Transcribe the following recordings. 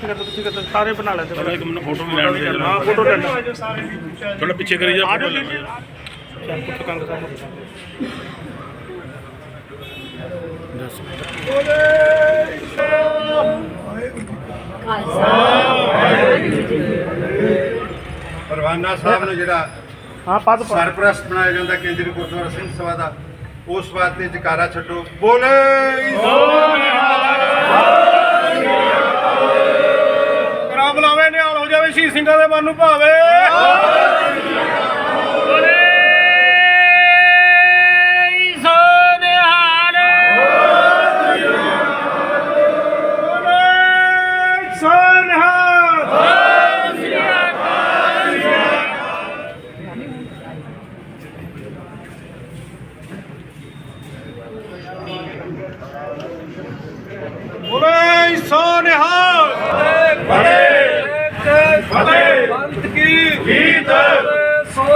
ਪਿੱਛੇ ਕਰ ਪਿੱਛੇ ਕਰ ਸਾਰੇ ਬਣਾ ਲੈਂਦੇ ਚਲੋ ਇੱਕ ਮੈਨੂੰ ਫੋਟੋ ਲੈਣ ਦੇ ਜਰਾ। ਹਾਂ ਫੋਟੋ ਲੈ ਥੋੜਾ ਪਿੱਛੇ ਕਰੀ ਜਾ ਫੋਟੋ ਲੈ ਲਓ। ਚੱਲ ਪੁੱਤ ਕੰਗ ਸਾਹਿਬ। ਪਰਵਾਨਾ ਸਾਹਿਬ ਨੂੰ ਜਿਹੜਾ ਹਾਂ ਪਦ ਪਾ ਸਰਪ੍ਰਸਤ ਬਣਾਇਆ ਜਾਂਦਾ ਕੇਂਦਰੀ ਗੁਰਦੁਆਰਾ ਸਿੰਘ ਸਭਾ ਦਾ ਉਸ ਵਾਸਤੇ ਜਕਾਰਾ ਛੱਡੋ। ਬੋਲੇ ਕਰਾ ਬੁਲਾਵੇ ਨਿਹਾਲ ਹੋ ਜਾਵੇ ਸ਼ਹੀਦ ਸਿੰਘਾਂ ਦੇ ਮਨ ਨੂੰ ਭਾਵੇ।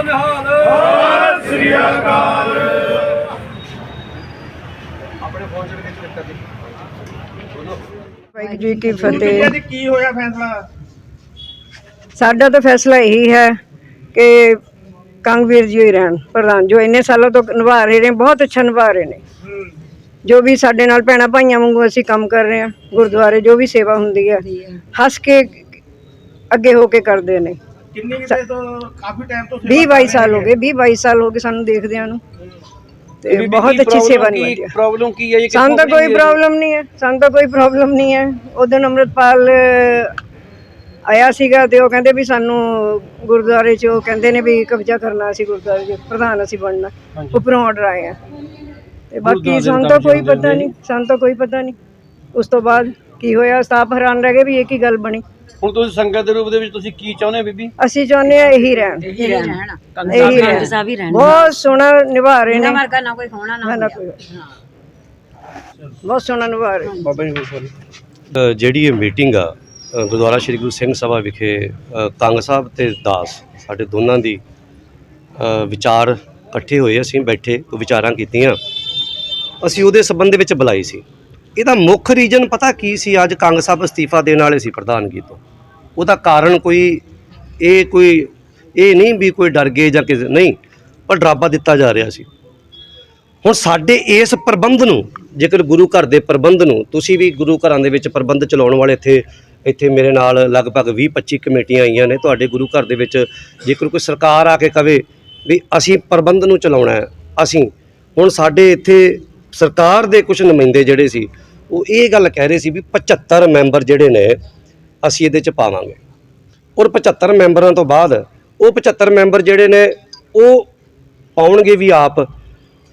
ਸੋ ਨਿਹਾਲ ਸ੍ਰੀ ਅਕਾਲ। ਆਪਣੇ ਫੋਨ ਚ ਵਿੱਚ ਕਰ ਦੀ ਵਾਹਿਗੁਰੂ ਜੀ ਕੀ ਫਤਿਹ। ਜੀ ਕੀ ਹੋਇਆ ਫੈਸਲਾ? ਸਾਡਾ ਤਾਂ ਫੈਸਲਾ ਇਹੀ ਹੈ ਕਿ ਕੰਗਵੀਰ ਜੀ ਹੀ ਰਹਿਣ ਪ੍ਰਧਾਨ ਜੋ ਇੰਨੇ ਸਾਲਾਂ ਤੋਂ ਨਿਭਾ ਰਹੇ ਨੇ ਬਹੁਤ ਅੱਛਾ ਨਿਭਾ ਰਹੇ ਨੇ। ਜੋ ਵੀ ਸਾਡੇ ਨਾਲ ਭੈਣਾਂ ਭਾਈਆਂ ਵਾਂਗੂ ਅਸੀਂ ਕੰਮ ਕਰ ਰਹੇ ਹਾਂ ਗੁਰਦੁਆਰੇ ਜੋ ਵੀ ਸੇਵਾ ਹੁੰਦੀ ਹੈ। ਹੱਸ ਕੇ ਅੱਗੇ ਹੋ ਕੇ ਕਰਦੇ ਨੇ। ਕਿੰਨੀ ਕਿਤੇ ਤੋਂ ਕਾਫੀ ਟਾਈਮ ਤੋਂ 20 22 ਸਾਲ ਹੋ ਗਏ 20 22 ਸਾਲ ਹੋ ਗਏ ਸਾਨੂੰ ਦੇਖਦਿਆਂ ਨੂੰ ਤੇ ਬਹੁਤ ਅੱਛੀ ਸੇਵਾ ਨਿਭਾਈ ਹੈ। ਪ੍ਰੋਬਲਮ ਕੀ ਹੈ? ਜੀ ਸਾਨੂੰ ਤਾਂ ਕੋਈ ਪ੍ਰੋਬਲਮ ਨਹੀਂ ਹੈ ਸਾਨੂੰ ਤਾਂ ਕੋਈ ਪ੍ਰੋਬਲਮ ਨਹੀਂ ਹੈ। ਉਦੋਂ ਅੰਮ੍ਰਿਤਪਾਲ ਆਇਆ ਸੀਗਾ ਤੇ ਉਹ ਕਹਿੰਦੇ ਵੀ ਸਾਨੂੰ ਗੁਰਦੁਆਰੇ 'ਚ ਉਹ ਕਹਿੰਦੇ ਨੇ ਵੀ ਕਬਜ਼ਾ ਕਰਨਾ ਅਸੀਂ ਗੁਰਦੁਆਰੇ 'ਚ ਪ੍ਰਧਾਨ ਅਸੀਂ ਬਣਨਾ ਉੱਪਰੋਂ ਆਰਡਰ ਆਏ ਆ। ਤੇ ਬਾਕੀ ਸਾਨੂੰ ਤਾਂ ਕੋਈ ਪਤਾ ਨਹੀਂ ਸਾਨੂੰ ਤਾਂ ਕੋਈ ਪਤਾ ਨਹੀਂ। ਉਸ ਤੋਂ ਬਾਅਦ ਕੀ ਹੋਇਆ ਸਤਾਪ ਹੈਰਾਨ ਰਹਿ ਗਏ ਵੀ ਇਹ ਕੀ ਗੱਲ ਬਣੀ। ਹੁਣ ਤੁਸੀਂ ਸੰਗਤ ਦੇ ਰੂਪ ਦੇ ਵਿੱਚ ਤੁਸੀਂ ਕੀ ਚਾਹੁੰਦੇ ਹੋ ਬੀਬੀ? ਅਸੀਂ ਚਾਹੁੰਦੇ ਆ ਇਹੀ ਰਹਿਣ। ਇਹੀ ਰਹਿਣ। ਸਾਹਿਬ ਹੀ ਰਹਿਣ। ਬਹੁਤ ਸੋਹਣਾ ਨਿਭਾ ਰਹੇ ਨੇ। ਇਹਨਾਂ ਵਰਗਾ ਨਾ ਕੋਈ ਹੋਣਾ ਨਾ ਨਾ ਕੋਈ ਬਹੁਤ ਸੋਹਣਾ ਨਿਭਾ ਰਹੇ ਬਾਬਾ ਜੀ ਜਿਹੜੀ ਇਹ ਮੀਟਿੰਗ ਆ ਗੁਰਦੁਆਰਾ ਸ੍ਰੀ ਗੁਰੂ ਸਿੰਘ ਸਭਾ ਵਿਖੇ ਕੰਗ ਸਾਹਿਬ ਤੇ ਦਾਸ ਸਾਡੇ ਦੋਨਾਂ ਦੀ ਵਿਚਾਰ ਇਕੱਠੇ ਹੋਏ ਅਸੀਂ ਬੈਠੇ ਵਿਚਾਰਾਂ ਕੀਤੀਆਂ। ਅਸੀਂ ਉਹਦੇ ਸੰਬੰਧ ਵਿੱਚ ਬੁਲਾਈ ਸੀ। ਇਹਦਾ ਮੁੱਖ ਰੀਜਨ ਪਤਾ ਕੀ ਸੀ? ਅੱਜ ਕੰਗ ਸਾਹਿਬ ਅਸਤੀਫਾ ਦੇਣ ਵਾਲੇ ਸੀ ਪ੍ਰਧਾਨਗੀ ਤੋਂ। ਉਹਦਾ ਕਾਰਨ ਕੋਈ, ਇਹ ਕੋਈ, ਇਹ ਨਹੀਂ ਵੀ ਕੋਈ ਡਰ ਗਏ ਜਾਂ ਕਿਸੇ, ਨਹੀਂ, ਪਰ ਡਰਾਵਾ ਦਿੱਤਾ ਜਾ ਰਿਹਾ ਸੀ। ਹੁਣ ਸਾਡੇ ਇਸ ਪ੍ਰਬੰਧ ਨੂੰ, ਜੇਕਰ ਗੁਰੂ ਘਰ ਦੇ ਪ੍ਰਬੰਧ ਨੂੰ, ਤੁਸੀਂ ਵੀ ਗੁਰੂ ਘਰਾਂ ਦੇ ਵਿੱਚ ਪ੍ਰਬੰਧ ਚਲਾਉਣ ਵਾਲੇ ਇੱਥੇ ਇੱਥੇ ਮੇਰੇ ਨਾਲ ਲਗਭਗ 20 25 ਕਮੇਟੀਆਂ ਆਈਆਂ ਨੇ, ਤੁਹਾਡੇ ਗੁਰੂ ਘਰ ਦੇ ਵਿੱਚ, ਜੇਕਰ ਕੋਈ ਸਰਕਾਰ ਆ ਕੇ ਕਵੇ ਵੀ ਅਸੀਂ ਪ੍ਰਬੰਧ ਨੂੰ ਚਲਾਉਣਾ ਹੈ, ਅਸੀਂ, ਹੁਣ ਸਾਡੇ ਇੱਥੇ ਸਰਕਾਰ ਦੇ ਕੁਝ ਨੁਮਾਇੰਦੇ ਜਿਹੜੇ ਸੀ, ਉਹ ਇਹ ਗੱਲ ਕਹਿ ਰਹੇ ਸੀ ਵੀ 75 ਮੈਂਬਰ ਜਿਹੜੇ ਨੇ ਅਸੀਂ ਇਹਦੇ ਚ ਪਾਵਾਂਗੇ। ਔਰ 75 ਮੈਂਬਰਾਂ ਤੋਂ ਬਾਅਦ ਉਹ 75 ਮੈਂਬਰ ਜਿਹੜੇ ਨੇ, ਉਹ ਪਾਉਣਗੇ ਵੀ ਆਪ।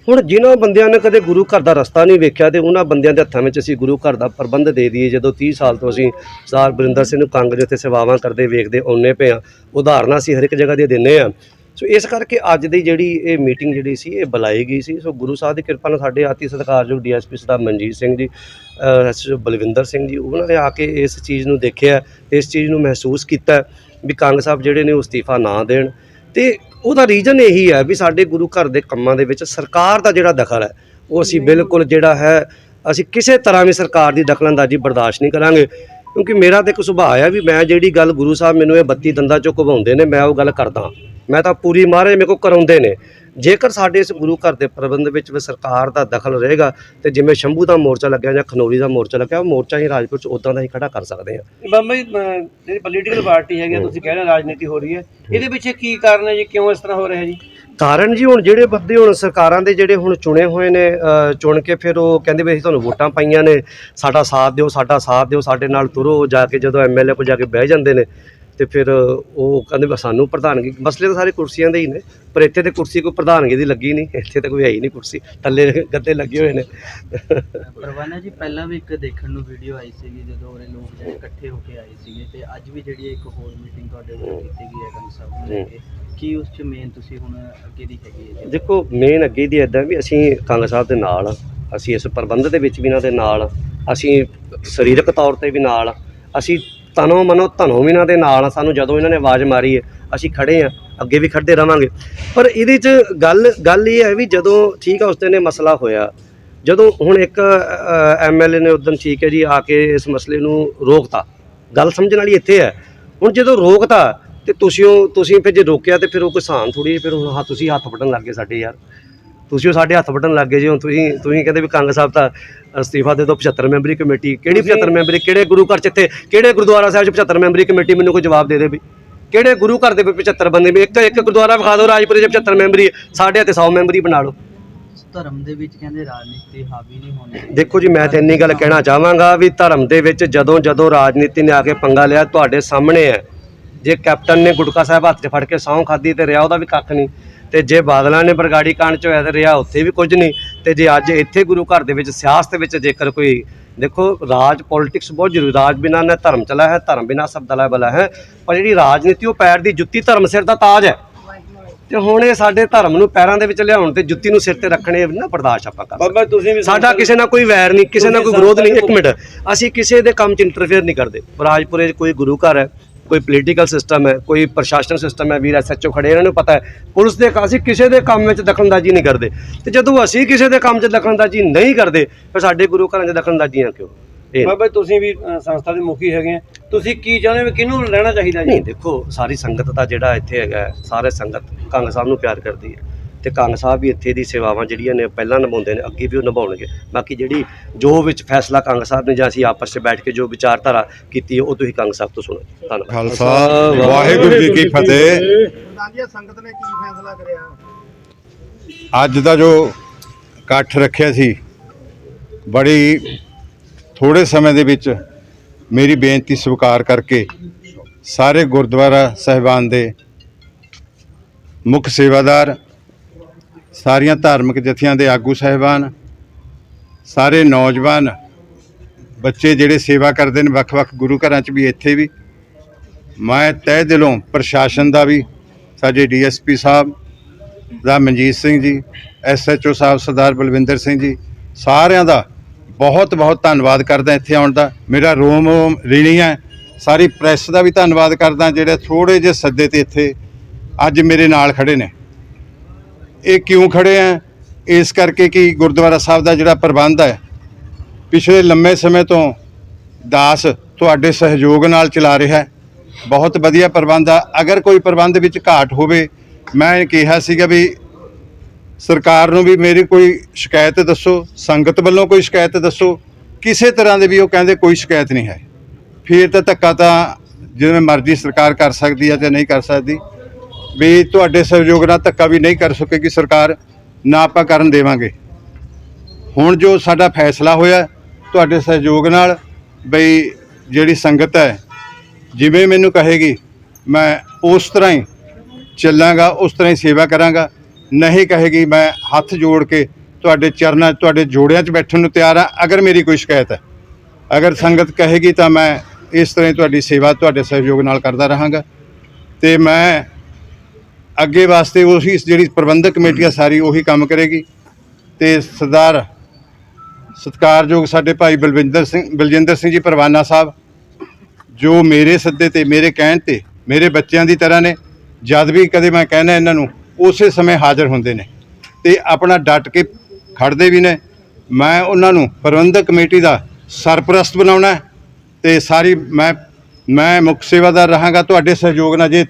ਹੁਣ ਜਿਨ੍ਹਾਂ ਬੰਦਿਆਂ ਨੇ ਕਦੇ ਗੁਰੂ ਘਰ ਦਾ ਰਸਤਾ ਨਹੀਂ ਵੇਖਿਆ ਤੇ ਉਹਨਾਂ ਬੰਦਿਆਂ ਦੇ ਹੱਥਾਂ ਵਿੱਚ ਅਸੀਂ ਗੁਰੂ ਘਰ ਦਾ ਪ੍ਰਬੰਧ ਦੇ ਦਈਏ। ਜਦੋਂ 30 ਸਾਲ ਤੋਂ ਅਸੀਂ ਸਰਦਾਰ ਬਰਿੰਦਰ ਸਿੰਘ ਨੂੰ ਕੰਗ ਦੇ ਉੱਤੇ ਸੇਵਾਵਾਂ ਕਰਦੇ ਵੇਖਦੇ ਆਉਂਦੇ ਪਏ ਆ ਉਦਾਹਰਨਾਂ ਅਸੀਂ ਹਰ ਇੱਕ ਜਗ੍ਹਾ ਦੀ ਦਿੰਨੇ ਆ ਸੋ ਇਸ ਕਰਕੇ ਅੱਜ ਦੀ ਜਿਹੜੀ ਇਹ ਮੀਟਿੰਗ ਜਿਹੜੀ ਸੀ, ਇਹ ਬੁਲਾਈ ਗਈ ਸੀ। ਸੋ ਗੁਰੂ ਸਾਹਿਬ ਦੀ ਕਿਰਪਾ ਨਾਲ ਸਾਡੇ ਆਤੀ ਸਤਿਕਾਰਯੋਗ ਡੀਐਸਪੀ ਸਰਦਾਰ ਮਨਜੀਤ ਸਿੰਘ ਜੀ ਐਸਐਸਓ ਬਲਵਿੰਦਰ ਸਿੰਘ ਜੀ ਉਹਨਾਂ ਨੇ ਆ ਕੇ ਇਸ ਚੀਜ਼ ਨੂੰ ਦੇਖਿਆ ਇਸ ਚੀਜ਼ ਨੂੰ ਮਹਿਸੂਸ ਕੀਤਾ ਵੀ ਕੰਗ ਸਾਹਿਬ ਜਿਹੜੇ ਨੇ ਉਹ ਅਸਤੀਫਾ ਨਾ ਦੇਣ। ਤੇ ਉਹਦਾ ਰੀਜ਼ਨ ਇਹੀ ਹੈ ਵੀ ਸਾਡੇ ਗੁਰੂ ਘਰ ਦੇ ਕੰਮਾਂ ਦੇ ਵਿੱਚ ਸਰਕਾਰ ਦਾ ਜਿਹੜਾ ਦਖਲ ਹੈ ਉਹ ਅਸੀਂ ਬਿਲਕੁਲ। ਜਿਹੜਾ ਹੈ ਅਸੀਂ ਕਿਸੇ ਤਰ੍ਹਾਂ ਵੀ ਸਰਕਾਰ ਦੀ ਦਖਲਅੰਦਾਜ਼ੀ ਬਰਦਾਸ਼ਤ ਨਹੀਂ ਕਰਾਂਗੇ। ਕਿਉਂਕਿ ਮੇਰਾ ਤਾਂ ਇੱਕ ਸੁਭਾਅ ਹੈ ਵੀ ਮੈਂ ਜਿਹੜੀ ਗੱਲ ਗੁਰੂ ਸਾਹਿਬ ਮੈਨੂੰ ਇਹ 32 ਦੰਦਾਂ ਚੋਂ ਘਵਾਉਂਦੇ ਨੇ ਮੈਂ ਉਹ ਗੱਲ ਕਰਦਾ ਮੈਂ ਤਾਂ ਪੂਰੀ ਮਹਾਰਾਜ ਮੇਰੇ ਕੋਲ ਕਰਾਉਂਦੇ ਨੇ। ਜੇਕਰ ਸਾਡੇ ਇਸ ਗੁਰੂ ਘਰ ਦੇ ਪ੍ਰਬੰਧ ਵਿੱਚ ਵੀ ਸਰਕਾਰ ਦਾ ਦਖਲ ਰਹੇਗਾ ਤੇ ਜਿਵੇਂ ਸ਼ੰਭੂ ਦਾ ਮੋਰਚਾ ਲੱਗਿਆ ਜਾਂ ਖਨੌਰੀ ਦਾ ਮੋਰਚਾ ਲੱਗਿਆ ਉਹ ਮੋਰਚਾ ਹੀ ਰਾਜਪੁਰ ਚ ਉਦਾਂ ਦਾ ਹੀ ਖੜਾ ਕਰ ਸਕਦੇ ਹਾਂ ਬਾਬਾ ਜੀ ਜਿਹੜੀ ਪੋਲੀਟੀਕਲ ਪਾਰਟੀ ਹੈਗੀ ਆ, ਤੁਸੀਂ ਕਹਿ ਰਹੇ ਹੋ ਰਾਜਨੀਤੀ ਹੋ ਰਹੀ ਹੈ। ਇਹਦੇ ਪਿੱਛੇ ਕੀ ਕਾਰਨ ਹੈ ਜੀ? ਕਿਉਂ ਇਸ ਤਰ੍ਹਾਂ ਹੋ ਰਿਹਾ ਜੀ? ਕਾਰਨ ਜੀ ਹੁਣ ਜਿਹੜੇ ਬੰਦੇ ਹੁਣ ਸਰਕਾਰਾਂ ਦੇ ਜਿਹੜੇ ਹੁਣ ਚੁਣੇ ਹੋਏ ਨੇ ਅ, ਚੁਣ ਕੇ ਫਿਰ ਉਹ ਕਹਿੰਦੇ ਵੀ ਅਸੀਂ ਤੁਹਾਨੂੰ ਵੋਟਾਂ ਪਾਈਆਂ ਨੇ ਸਾਡਾ ਸਾਥ ਦਿਓ ਸਾਡਾ ਸਾਥ ਦਿਓ ਸਾਡੇ ਨਾਲ ਤੁਰੋ ਜਾ ਕੇ ਜਦੋਂ ਐਮਐਲਏ ਕੋਲ ਜਾ ਕੇ ਬਹਿ ਜਾਂਦੇ ਨੇ ਤੇ ਫਿਰ ਉਹ ਕਹਿੰਦੇ ਵੀ ਸਾਨੂੰ ਪ੍ਰਧਾਨਗੀ ਮਸਲੇ ਤਾਂ ਸਾਰੇ ਕੁਰਸੀਆਂ ਦੇ ਹੀ ਨੇ ਪਰ ਇੱਥੇ ਤੇ ਕੁਰਸੀ ਕੋਈ ਪ੍ਰਧਾਨਗੀ ਦੀ ਲੱਗੀ ਨਹੀਂ ਇੱਥੇ ਤਾਂ ਕੋਈ ਹੈ ਹੀ ਨਹੀਂ ਕੁਰਸੀ ਥੱਲੇ ਗੱਦੇ ਲੱਗੇ ਹੋਏ ਨੇ ਪਰਵਾਨਾ ਜੀ ਪਹਿਲਾਂ ਵੀ ਇੱਕ ਦੇਖਣ ਨੂੰ ਵੀਡੀਓ ਆਈ ਸੀਗੀ ਜਦੋਂ ਉਹਰੇ ਲੋਕ ਜਿਹੜੇ ਇਕੱਠੇ ਹੋ ਕੇ ਆਏ ਸੀਗੇ ਤੇ ਅੱਜ ਵੀ ਜਿਹੜੀ ਇੱਕ ਹੋਰ ਮੀਟਿੰਗ ਤੁਹਾਡੇ ਵੱਲੋਂ ਕੀਤੀ ਗਈ ਹੈ ਗੰਗ ਸਾਹਿਬ ਨੂੰ ਲੈ ਕੇ ਕੀ ਉਸ ਚ ਮੇਨ ਤੁਸੀਂ ਹੁਣ ਅੱਗੇ ਦੀ ਹੈਗੀ ਹੈ ਦੇਖੋ ਮੇਨ ਅੱਗੇ ਦੀ ਇਦਾਂ ਵੀ ਅਸੀਂ ਕੰਗ ਸਾਹਿਬ ਦੇ ਨਾਲ। ਅਸੀਂ ਇਸ ਪ੍ਰਬੰਧ ਦੇ ਵਿੱਚ ਵੀ ਇਹਨਾਂ ਦੇ ਨਾਲ। ਅਸੀਂ ਸਰੀਰਕ ਤੌਰ ਤੇ ਵੀ ਨਾਲ। ਅਸੀਂ ਤਨੋਂ ਮਨੋਂ ਧਨੋਂ ਵੀ ਇਹਨਾਂ ਦੇ ਨਾਲ ਆ, ਸਾਨੂੰ ਜਦੋਂ ਇਹਨਾਂ ਨੇ ਆਵਾਜ਼ ਮਾਰੀ ਹੈ, ਅਸੀਂ ਖੜੇ ਆ ਅੱਗੇ ਵੀ ਖੜਦੇ ਰਵਾਂਗੇ। ਪਰ ਇਹਦੇ 'ਚ ਗੱਲ ਗੱਲ ਇਹ ਹੈ ਵੀ ਜਦੋਂ ਠੀਕ ਆ, ਉਸ ਦਿਨ ਇਹ ਮਸਲਾ ਹੋਇਆ। ਜਦੋਂ ਹੁਣ ਇੱਕ ਐਮਐਲਏ ਨੇ ਉਦੋਂ ਠੀਕ ਹੈ ਜੀ, ਆ ਕੇ ਇਸ ਮਸਲੇ ਨੂੰ ਰੋਕਤਾ। ਗੱਲ ਸਮਝਣ ਵਾਲੀ ਇੱਥੇ ਹੈ। ਹੁਣ ਜਦੋਂ ਰੋਕਤਾ, ਤੇ ਤੁਸੀਂ ਉਹ, ਤੁਸੀਂ ਫਿਰ ਜੇ ਰੋਕਿਆ, ਤੇ ਫਿਰ ਉਹ ਕੋਈ ਸਾਨ ਥੋੜੀ ਫਿਰ ਹੁਣ ਹਾਂ, ਤੁਸੀਂ ਹੱਥ ਵੱਢਣ ਲੱਗ ਗਏ ਸਾਡੇ ਯਾਰ। ਤੁਸੀਂ ਉਹ ਸਾਡੇ ਹੱਥ ਵੱਢਣ ਲੱਗ ਗਏ ਜੀ ਹੁਣ ਤੁਸੀਂ ਤੁਸੀਂ ਕਹਿੰਦੇ ਵੀ ਕੰਗ ਸਾਹਿਬ ਤਾਂ ਅਸਤੀਫਾ ਦੇ ਦਿਓ 75 ਮੈਂਬਰੀ ਕਮੇਟੀ ਕਿਹੜੀ 75 ਮੈਂਬਰੀ ਕਿਹੜੇ ਗੁਰੂ ਘਰ ਚ ਇੱਥੇ ਕਿਹੜੇ ਗੁਰਦੁਆਰਾ ਸਾਹਿਬ ਚ 75 ਮੈਂਬਰੀ ਕਮੇਟੀ ਮੈਨੂੰ ਕੋਈ ਜਵਾਬ ਦੇ ਦੇ ਵੀ? ਕਿਹੜੇ ਗੁਰੂ ਘਰ ਦੇ ਵਿੱਚ 75 ਬੰਦੇ ਵੀ ਇੱਕ ਇੱਕ ਗੁਰਦੁਆਰਾ ਵਿਖਾ ਦਿਓ ਰਾਜਪੁਰੇ ਚ 75 ਮੈਂਬਰੀ ਸਾਡੇ ਇੱਥੇ 100 ਮੈਂਬਰੀ ਬਣਾ ਲਓ। ਧਰਮ ਦੇ ਵਿੱਚ ਕਹਿੰਦੇ ਰਾਜਨੀਤੀ ਹਾਵੀ ਨਹੀਂ ਹੋਣੀ। ਦੇਖੋ ਜੀ ਮੈਂ ਤਾਂ ਇੰਨੀ ਗੱਲ ਕਹਿਣਾ ਚਾਹਾਂਗਾ ਵੀ ਧਰਮ ਦੇ ਵਿੱਚ ਜਦੋਂ ਜਦੋਂ ਰਾਜਨੀਤੀ ਨੇ ਆ ਕੇ ਪੰਗਾ ਲਿਆ ਤੁਹਾਡੇ ਸਾਹਮਣੇ ਹੈ। ਜੇ ਕੈਪਟਨ ਨੇ ਗੁਟਕਾ ਸਾਹਿਬ ਹੱਥ 'ਚ ਫੜ ਕੇ ਸਹੁੰ ਖਾਦੀ ਤੇ ਰਿਹਾ ਉਹਦਾ ਵੀ ਕੱਖ ਨਹੀਂ। ਤੇ ਜੇ ਬਾਦਲਾਂ ਨੇ ਬਰਗਾੜੀ ਕਾਂਡ 'ਚ ਹੋਇਆ ਤੇ ਰਿਹਾ ਉੱਥੇ ਵੀ ਕੁਝ ਨਹੀਂ ਤੇ ਜੇ ਅੱਜ ਇੱਥੇ ਗੁਰੂ ਘਰ ਦੇ ਵਿੱਚ ਸਿਆਸਤ ਵਿੱਚ ਜੇਕਰ ਕੋਈ ਦੇਖੋ ਰਾਜ ਪੋਲਿਟਿਕਸ ਬਹੁਤ ਜ਼ਰੂਰੀ ਰਾਜ ਬਿਨਾਂ ਨਾ ਧਰਮ ਚਲਾ ਹੈ ਧਰਮ ਬਿਨਾਂ ਸਭ ਦਲਾ ਬਲਾ ਹੈ ਪਰ ਜਿਹੜੀ ਰਾਜਨੀਤੀ ਉਹ ਪੈਰ ਦੀ ਜੁੱਤੀ ਧਰਮ ਸਿਰ ਦਾ ਤਾਜ ਹੈ। ਤੇ ਹੁਣ ਇਹ ਸਾਡੇ ਧਰਮ ਨੂੰ ਪੈਰਾਂ ਦੇ ਵਿੱਚ ਲਿਆਉਣ ਤੇ ਜੁੱਤੀ ਨੂੰ ਸਿਰ ਤੇ ਰੱਖਣੇ ਨਾ ਬਰਦਾਸ਼ਤ ਆਪਾਂ ਕਰ ਬਾਬਾ ਤੁਸੀਂ ਵੀ ਸਾਡਾ ਕਿਸੇ ਨਾਲ ਕੋਈ ਵੈਰ ਨਹੀਂ ਕਿਸੇ ਨਾਲ ਕੋਈ ਵਿਰੋਧ ਨਹੀਂ ਇੱਕ ਮਿੰਟ। ਅਸੀਂ ਕਿਸੇ ਦੇ ਕੰਮ 'ਚ ਇੰਟਰਫੇਅਰ ਨਹੀਂ ਕਰਦੇ। ਰਾਜਪੁਰੇ 'ਚ ਕੋਈ ਗੁਰੂ ਘਰ ਹੈ ਕੋਈ ਪੋਲੀਟੀਕਲ ਸਿਸਟਮ ਹੈ ਕੋਈ ਪ੍ਰਸ਼ਾਸਨ ਸਿਸਟਮ ਹੈ ਵੀਰ ਐਸਐਚਓ ਖੜੇ ਇਹਨਾਂ ਨੂੰ ਪਤਾ ਹੈ। ਪੁਲਿਸ ਦੇ ਅਸੀਂ ਕਿਸੇ ਦੇ ਕੰਮ ਵਿੱਚ ਦਖਲਅੰਦਾਜ਼ੀ ਨਹੀਂ ਕਰਦੇ। ਤੇ ਜਦੋਂ ਅਸੀਂ ਕਿਸੇ ਦੇ ਕੰਮ 'ਚ ਦਖਲਅੰਦਾਜ਼ੀ ਨਹੀਂ ਕਰਦੇ ਫਿਰ ਸਾਡੇ ਗੁਰੂ ਘਰਾਂ 'ਚ ਦਖਲਅੰਦਾਜ਼ੀਆਂ ਕਿਉਂ? ਬਾਬਾ ਤੁਸੀਂ ਵੀ ਸੰਸਥਾ ਦੇ ਮੁਖੀ ਹੈਗੇ ਆ। ਤੁਸੀਂ ਕੀ ਚਾਹੁੰਦੇ ਹੋ ਕਿਹਨੂੰ ਲੈਣਾ ਚਾਹੀਦਾ ਜੀ? ਨਹੀਂ ਦੇਖੋ ਸਾਰੀ ਸੰਗਤ ਦਾ ਜਿਹੜਾ ਇੱਥੇ ਹੈਗਾ ਸਾਰੇ ਸੰਗਤ ਕੰਗ ਸਾਹਿਬ ਨੂੰ ਪਿਆਰ ਕਰਦੀ ਹੈ। ਤੇ ਕੰਗ ਸਾਹਿਬ ਵੀ ਇੱਥੇ ਦੀ ਸੇਵਾਵਾਂ ਜਿਹੜੀਆਂ ਨੇ ਪਹਿਲਾਂ ਨਿਭਾਉਂਦੇ ਨੇ ਅੱਗੇ ਵੀ ਉਹ ਨਿਭਾਉਣਗੇ। ਬਾਕੀ ਜਿਹੜੀ ਜੋ ਵਿੱਚ ਫੈਸਲਾ ਕੰਗ ਸਾਹਿਬ ਨੇ ਜਾਂ ਅਸੀਂ ਆਪਸ 'ਚ ਬੈਠ ਕੇ ਜੋ ਵਿਚਾਰਧਾਰਾ ਕੀਤੀ ਹੈ ਉਹ ਤੁਸੀਂ ਕੰਗ ਸਾਹਿਬ ਤੋਂ ਸੁਣੋ। ਧੰਨਵਾਦ। ਖਾਲਸਾ ਵਾਹਿਗੁਰੂ ਜੀ ਕੀ ਫਤਿਹ। ਸੰਗਤ ਨੇ ਕੀ ਫੈਸਲਾ ਕਰਿਆ? ਅੱਜ ਦਾ ਜੋ ਇਕੱਠ ਰੱਖਿਆ ਸੀ ਬੜੀ ਥੋੜੇ ਸਮੇਂ ਦੇ ਵਿੱਚ ਮੇਰੀ ਬੇਨਤੀ ਸਵੀਕਾਰ ਕਰਕੇ ਸਾਰੇ ਗੁਰਦੁਆਰਾ ਸਹਿਬਾਨ ਦੇ ਮੁੱਖ ਸੇਵਾਦਾਰ ਸਾਰੀਆਂ ਧਾਰਮਿਕ ਜਥਿਆਂ ਦੇ ਆਗੂ ਸਹਿਬਾਨ, ਸਾਰੇ ਨੌਜਵਾਨ, ਬੱਚੇ ਜਿਹੜੇ ਸੇਵਾ ਕਰਦੇ ਨੇ, ਵੱਖ-ਵੱਖ ਗੁਰੂ ਘਰਾਂ 'ਚ ਵੀ ਇੱਥੇ ਵੀ। ਮੈਂ ਤਹਿ ਦਿਲੋਂ ਪ੍ਰਸ਼ਾਸਨ ਦਾ ਵੀ, ਸਾਡੇ ਡੀਐਸਪੀ ਸਾਹਿਬ, ਦਾ ਮਨਜੀਤ ਸਿੰਘ ਜੀ ਐਸਐਚਓ ਸਾਹਿਬ ਸਰਦਾਰ ਬਲਵਿੰਦਰ ਸਿੰਘ ਜੀ, ਸਾਰਿਆਂ ਦਾ ਬਹੁਤ ਬਹੁਤ ਧੰਨਵਾਦ ਕਰਦਾ ਇੱਥੇ ਆਉਣ ਦਾ। ਮੇਰਾ ਰੋਮ ਰੋਮ ਰੀਣੀ ਹੈ। ਸਾਰੀ ਪ੍ਰੈਸ ਦਾ ਵੀ ਧੰਨਵਾਦ ਕਰਦਾ, ਜਿਹੜੇ ਥੋੜੇ ਜਿਹੇ ਸੱਦੇ ਤੇ ਇੱਥੇ ਅੱਜ ਮੇਰੇ ਨਾਲ ਖੜੇ ਨੇ। ਇਹ ਕਿਉਂ ਖੜੇ ਆ? ਇਸ ਕਰਕੇ ਕਿ ਗੁਰਦੁਆਰਾ ਸਾਹਿਬ ਦਾ ਜਿਹੜਾ ਪ੍ਰਬੰਧ ਹੈ, ਪਿਛਲੇ ਲੰਮੇ ਸਮੇਂ ਤੋਂ ਦਾਸ ਤੁਹਾਡੇ ਸਹਿਯੋਗ ਨਾਲ ਚਲਾ ਰਿਹਾ ਹੈ। ਬਹੁਤ ਵਧੀਆ ਪ੍ਰਬੰਧ ਆ। ਅਗਰ ਕੋਈ ਪ੍ਰਬੰਧ ਵਿੱਚ ਘਾਟ ਹੋਵੇ, ਮੈਂ ਕਿਹਾ ਸੀਗਾ ਵੀ ਸਰਕਾਰ ਨੂੰ ਵੀ ਮੇਰੀ ਕੋਈ ਸ਼ਿਕਾਇਤ ਦੱਸੋ, ਸੰਗਤ ਵੱਲੋਂ ਕੋਈ ਸ਼ਿਕਾਇਤ ਦੱਸੋ, ਕਿਸੇ ਤਰ੍ਹਾਂ ਦੇ ਵੀ ਉਹ ਕਹਿੰਦੇ ਕੋਈ ਸ਼ਿਕਾਇਤ ਨਹੀਂ ਹੈ। ਫਿਰ ਤਾਂ ਧੱਕਾ ਤਾਂ ਜਿਵੇਂ ਮਰਜ਼ੀ ਸਰਕਾਰ ਕਰ ਸਕਦੀ ਹੈ ਜਾਂ ਨਹੀਂ ਕਰ ਸਕਦੀ। ਵੀ ਤੁਹਾਡੇ ਸਹਿਯੋਗ ਨਾਲ ਧੱਕਾ ਵੀ ਨਹੀਂ ਕਰ ਸਕੇਗੀ ਸਰਕਾਰ ਨਾ ਆਪਾਂ ਕਰਨ ਦੇਵਾਂਗੇ। ਹੁਣ ਜੋ ਸਾਡਾ ਫੈਸਲਾ ਹੋਇਆ, ਤੁਹਾਡੇ ਸਹਿਯੋਗ ਨਾਲ ਬਈ ਜਿਹੜੀ ਸੰਗਤ ਹੈ, ਜਿਵੇਂ ਮੈਨੂੰ ਕਹੇਗੀ, ਮੈਂ ਉਸ ਤਰ੍ਹਾਂ ਹੀ ਚੱਲਾਂਗਾ, ਉਸ ਤਰ੍ਹਾਂ ਹੀ ਸੇਵਾ ਕਰਾਂਗਾ। ਨਹੀਂ ਕਹੇਗੀ, ਮੈਂ ਹੱਥ ਜੋੜ ਕੇ ਤੁਹਾਡੇ ਚਰਨਾਂ, ਤੁਹਾਡੇ ਜੋੜਿਆਂ 'ਚ ਬੈਠਣ ਨੂੰ ਤਿਆਰ ਹਾਂ ਅਗਰ ਮੇਰੀ ਕੋਈ ਸ਼ਿਕਾਇਤ ਹੈ। ਅਗਰ ਸੰਗਤ ਕਹੇਗੀ ਤਾਂ ਮੈਂ ਇਸ ਤਰ੍ਹਾਂ ਹੀ ਤੁਹਾਡੀ ਸੇਵਾ, ਤੁਹਾਡੇ ਸਹਿਯੋਗ ਨਾਲ ਕਰਦਾ ਰਹਾਂਗਾ। ਤੇ ਮੈਂ ਅੱਗੇ ਵਾਸਤੇ ਉਹੀ ਜਿਹੜੀ ਪ੍ਰਬੰਧਕ ਕਮੇਟੀ ਆ ਸਾਰੀ ਉਹੀ ਕੰਮ ਕਰੇਗੀ। ਤੇ ਸਰਦਾਰ ਸਤਿਕਾਰਯੋਗ ਸਾਡੇ ਭਾਈ ਬਲਵਿੰਦਰ ਸਿੰਘ, ਬਲਜਿੰਦਰ ਸਿੰਘ ਜੀ ਪਰਵਾਨਾ ਸਾਹਿਬ, ਜੋ ਮੇਰੇ ਸੱਦੇ ਤੇ, ਮੇਰੇ ਕਹਿਣ ਤੇ, ਮੇਰੇ ਬੱਚਿਆਂ ਦੀ ਤਰ੍ਹਾਂ ਨੇ, ਜਦ ਵੀ ਕਦੇ ਮੈਂ ਕਹਿਣਾ ਇਹਨਾਂ ਨੂੰ, ਉਸੇ ਸਮੇਂ ਹਾਜ਼ਰ ਹੁੰਦੇ ਨੇ। ਤੇ ਆਪਣਾ ਡਟ ਕੇ ਖੜਦੇ ਵੀ ਨੇ। ਮੈਂ ਉਹਨਾਂ ਨੂੰ ਪ੍ਰਬੰਧਕ ਕਮੇਟੀ ਦਾ ਸਰਪ੍ਰਸਤ ਬਣਾਉਣਾ ਹੈ। ਤੇ ਸਾਰੀ ਮੈਂ ਮੈਂ ਮੁੱਖ ਸੇਵਾਦਾਰ ਰਹਾਂਗਾ। ਤੁਹਾਡੇ ਸਹਿਯੋਗ ਨਾਲ ਜੇ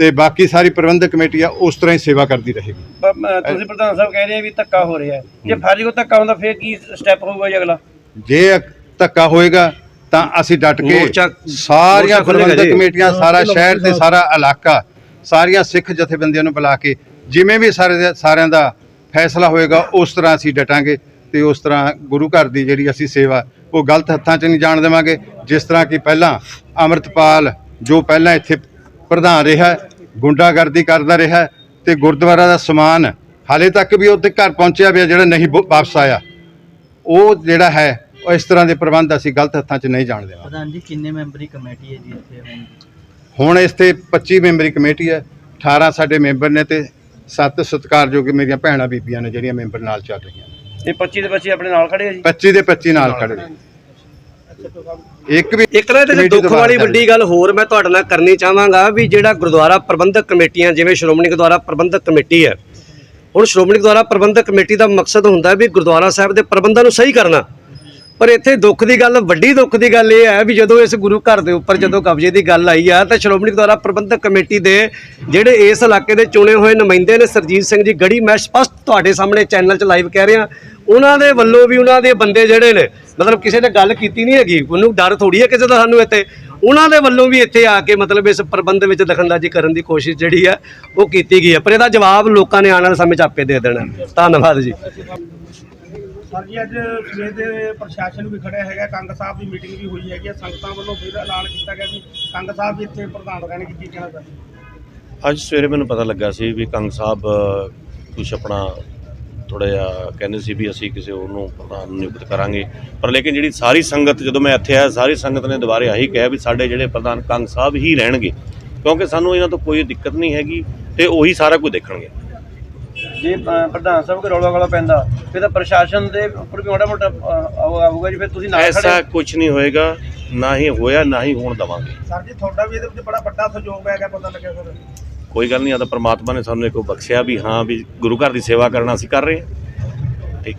ਤੇ ਬਾਕੀ ਸਾਰੀ ਪ੍ਰਬੰਧਕ ਕਮੇਟੀ ਆ ਉਸ ਤਰ੍ਹਾਂ ਹੀ ਸੇਵਾ ਕਰਦੀ ਰਹੇਗੀ। ਮ- ਤੁਸੀਂ ਪ੍ਰਧਾਨ ਸਾਹਿਬ ਕਹਿ ਰਹੇ ਆ ਵੀ ਧੱਕਾ ਹੋ ਰਿਹਾ ਹੈ। ਜੇ ਫਰਜ਼ ਕੋ ਧੱਕਾ ਹੁੰਦਾ ਫਿਰ ਕੀ ਸਟੈਪ ਹੋਊਗਾ ਜੀ ਅਗਲਾ? ਜੇ ਧੱਕਾ ਹੋਏਗਾ ਤਾਂ ਅਸੀਂ ਡਟ ਕੇ ਮੋਰਚਾ- ਸਾਰੀਆਂ ਮੋਰਚਾ ਖੁੱਲ੍ਹੇਗਾ ਪ੍ਰਬੰਧਕ ਜੀ। ਕਮੇਟੀਆਂ ਸਾਰਾ ਸ਼ਹਿਰ ਤੇ ਸਾਰਾ ਇਲਾਕਾ ਸਾਰੀਆਂ ਸਿੱਖ ਜਥੇਬੰਦੀਆਂ ਨੂੰ ਬੁਲਾ ਕੇ ਜਿਵੇਂ ਵੀ ਸਾਰੇ ਦੇ- ਸਾਰਿਆਂ ਦਾ ਫੈਸਲਾ ਹੋਏਗਾ ਉਸ ਤਰ੍ਹਾਂ ਅਸੀਂ ਡਟਾਂਗੇ ਤੇ ਉਸ ਤਰ੍ਹਾਂ ਗੁਰੂ ਘਰ ਦੀ ਜਿਹੜੀ ਅਸੀਂ ਸੇਵਾ ਉਹ ਗਲਤ ਹੱਥਾਂ 'ਚ ਨਹੀਂ ਜਾਣ ਦੇਵਾਂਗੇ। ਜਿਸ ਤਰ੍ਹਾਂ ਕਿ ਪਹਿਲਾਂ ਅਮਰਤਪਾਲ ਜੋ ਪਹਿਲਾਂ ਇੱਥੇ ਪ੍ਰਧਾਨ ਰਿਹਾ ਗੁੰਡਾਗਰਦੀ ਕਰਦਾ ਰਿਹਾ ਤੇ ਗੁਰਦੁਆਰਾ ਦਾ ਸਮਾਨ ਹਾਲੇ ਤੱਕ ਵੀ ਉਹਦੇ ਘਰ ਪਹੁੰਚਿਆ ਪਿਆ ਜਿਹੜਾ ਨਹੀਂ ਵਾਪਸ ਆਇਆ। ਉਹ ਜਿਹੜਾ ਹੈ ਉਹ ਇਸ ਤਰ੍ਹਾਂ ਦੇ ਪ੍ਰਬੰਧ ਅਸੀਂ ਗਲਤ ਹੱਥਾਂ 'ਚ ਨਹੀਂ ਜਾਣ ਦੇਵਾਂਗੇ ਪ੍ਰਧਾਨ ਜੀ ਕਿੰਨੇ ਮੈਂਬਰੀ ਕਮੇਟੀ ਹੈ ਜੀ ਇੱਥੇ ਹੁਣ? ਹੁਣ ਇਸ ਤੇ 25 ਮੈਂਬਰੀ ਕਮੇਟੀ ਹੈ 18 ਸਾਡੇ ਮੈਂਬਰ ਨੇ ਤੇ 7 ਸਤਿਕਾਰਯੋਗ ਮੇਰੀਆਂ ਭੈਣਾਂ ਬੀਬੀਆਂ ਨੇ ਜਿਹੜੀਆਂ ਮੈਂਬਰ ਨਾਲ ਚੱਲ ਰਹੀਆਂ ਨੇ। ਇਹ 25 ਦੇ ਬੱਚੇ ਆਪਣੇ ਨਾਲ ਖੜੇ ਆ ਜੀ? 25 ਦੇ 25 ਨਾਲ ਖੜੇ ਨੇ। ਇੱਕ ਵੀ ਇੱਕ ਨਾ ਇਹਦੇ 'ਚ ਦੁੱਖ ਵਾਲੀ ਵੱਡੀ ਗੱਲ ਹੋਰ ਮੈਂ ਤੁਹਾਡੇ ਨਾਲ ਕਰਨੀ ਚਾਹਾਂਗਾ ਵੀ ਜਿਹੜਾ ਗੁਰਦੁਆਰਾ ਪ੍ਰਬੰਧਕ ਕਮੇਟੀਆਂ ਜਿਵੇਂ ਸ਼੍ਰੋਮਣੀ ਗੁਰਦੁਆਰਾ ਪ੍ਰਬੰਧਕ ਕਮੇਟੀ ਹੈ ਹੁਣ ਸ਼੍ਰੋਮਣੀ ਗੁਰਦੁਆਰਾ ਪ੍ਰਬੰਧਕ ਕਮੇਟੀ ਦਾ ਮਕਸਦ ਹੁੰਦਾ ਵੀ ਗੁਰਦੁਆਰਾ ਸਾਹਿਬ ਦੇ ਪ੍ਰਬੰਧਾਂ ਨੂੰ ਸਹੀ ਕਰਨਾ। ਪਰ ਇੱਥੇ ਦੁੱਖ ਦੀ ਗੱਲ ਵੱਡੀ ਦੁੱਖ ਦੀ ਗੱਲ ਇਹ ਹੈ ਵੀ ਜਦੋਂ ਇਸ ਗੁਰੂ ਘਰ ਦੇ ਉੱਪਰ ਜਦੋਂ ਕਬਜ਼ੇ ਦੀ ਗੱਲ ਆਈ ਆ ਤਾਂ ਸ਼੍ਰੋਮਣੀ ਗੁਰਦੁਆਰਾ ਪ੍ਰਬੰਧਕ ਕਮੇਟੀ ਦੇ ਜਿਹੜੇ ਇਸ ਇਲਾਕੇ ਦੇ ਚੁਣੇ ਹੋਏ ਨੁਮਾਇੰਦੇ ਨੇ ਸਰਜੀਤ ਸਿੰਘ ਜੀ ਗੜੀ ਮੈਂ ਸਪਸ਼ਟ ਤੁਹਾਡੇ ਸਾਹਮਣੇ ਚੈਨਲ 'ਚ ਲਾਈਵ ਕਹਿ ਰਿਹਾ। ਉਹਨਾਂ ਦੇ ਵੱਲੋਂ ਵੀ ਉਹਨਾਂ ਦੇ ਬੰਦੇ ਜਿਹੜੇ ਨੇ ਮਤਲਬ ਕਿਸੇ ਨੇ ਗੱਲ ਕੀਤੀ ਨਹੀਂ ਹੈਗੀ ਉਹਨੂੰ ਡਰ ਥੋੜੀ ਹੈ ਕਿਸੇ ਦਾ ਸਾਨੂੰ ਇੱਥੇ। ਉਹਨਾਂ ਦੇ ਵੱਲੋਂ ਵੀ ਇੱਥੇ ਆ ਕੇ ਮਤਲਬ ਇਸ ਪ੍ਰਬੰਧ ਵਿੱਚ ਦਖਲਅੰਦਾਜ਼ੀ ਕਰਨ ਦੀ ਕੋਸ਼ਿਸ਼ ਜਿਹੜੀ ਹੈ ਉਹ ਕੀਤੀ ਗਈ ਹੈ। ਪਰ ਇਹਦਾ ਜਵਾਬ ਲੋਕਾਂ ਨੇ ਆਉਣ ਵਾਲੇ ਸਮੇਂ 'ਚ ਆਪੇ ਦੇ ਦੇਣਾ। ਧੰਨਵਾਦ ਜੀ। ਸਰ ਜੀ ਅੱਜ ਸਵੇਰ ਦੇ ਪ੍ਰਸ਼ਾਸਨ ਵੀ ਖੜਿਆ ਹੈਗਾ। ਕੰਗ ਸਾਹਿਬ ਦੀ ਮੀਟਿੰਗ ਵੀ ਹੋਈ ਹੈਗੀ ਹੈ। ਸੰਗਤਾਂ ਵੱਲੋਂ ਫਿਰ ਐਲਾਨ ਕੀਤਾ ਗਿਆ ਕਿ ਕੰਗ ਸਾਹਿਬ ਵੀ ਇੱਥੇ ਪ੍ਰਧਾਨ ਰਹਿਣਗੇ ਕੀ ਕਹਿਣਾ ਸਰ ਅੱਜ ਸਵੇਰੇ ਮੈਨੂੰ ਪਤਾ ਲੱਗਾ ਸੀ ਵੀ ਕੰਗ ਸਾਹਿਬ ਕੁਝ ਆਪਣਾ ਥੋੜਾ ਜਿਹਾ ਕਹਿੰਦੇ ਸੀ ਵੀ ਅਸੀਂ ਕਿਸੇ ਹੋਰ ਨੂੰ ਪ੍ਰਧਾਨ ਨਿਯੁਕਤ ਕਰਾਂਗੇ। ਪਰ ਲੇਕਿਨ ਜਿਹੜੀ ਸਾਰੀ ਸੰਗਤ ਜਦੋਂ ਮੈਂ ਇੱਥੇ ਆਇਆ ਸਾਰੀ ਸੰਗਤ ਨੇ ਦੁਬਾਰੇ ਆਹੀ ਕਿਹਾ ਵੀ ਸਾਡੇ ਜਿਹੜੇ ਪ੍ਰਧਾਨ ਕੰਗ ਸਾਹਿਬ ਹੀ ਰਹਿਣਗੇ। ਕਿਉਂਕਿ ਸਾਨੂੰ ਇਹਨਾਂ ਤੋਂ ਕੋਈ ਦਿੱਕਤ ਨਹੀਂ ਹੈਗੀ ਤੇ ਉਹੀ ਸਾਰਾ ਕੁਝ ਦੇਖਣਗੇ। ਜੇ ਪ੍ਰਧਾਨ ਸਾਹਿਬ ਕੋਈ ਰੌਲਾ ਵਾਲਾ ਪੈਂਦਾ ਫਿਰ ਤਾਂ ਪ੍ਰਸ਼ਾਸਨ ਦੇ ਉੱਪਰ ਵੀ ਮਾੜਾ ਮੋਟਾ ਆਊਗਾ ਜੀ ਫਿਰ ਤੁਸੀਂ ਨਾਲ ਐਸਾ ਖੜੇ ਕੁਝ ਨਹੀਂ ਹੋਏਗਾ ਨਾ ਹੀ ਹੋਇਆ ਨਾ ਹੀ ਹੋਣ ਦਵਾਂਗੇ। ਸਰ ਜੀ ਤੁਹਾਡਾ ਵੀ ਇਹਦੇ ਵਿੱਚ ਬੜਾ ਵੱਡਾ ਸਹਿਯੋਗ ਹੈਗਾ ਪਤਾ ਲੱਗਿਆ ਸਰ। ਕੋਈ ਗੱਲ ਨਹੀਂ ਆ ਤਾਂ ਪ੍ਰਮਾਤਮਾ ਨੇ ਸਾਨੂੰ ਇੱਕ ਬਖਸ਼ਿਆ ਵੀ ਹਾਂ ਵੀ ਗੁਰੂ ਘਰ ਦੀ ਸੇਵਾ ਕਰਨਾ ਅਸੀਂ ਕਰ ਰਹੇ ਹਾਂ। ਠੀਕ।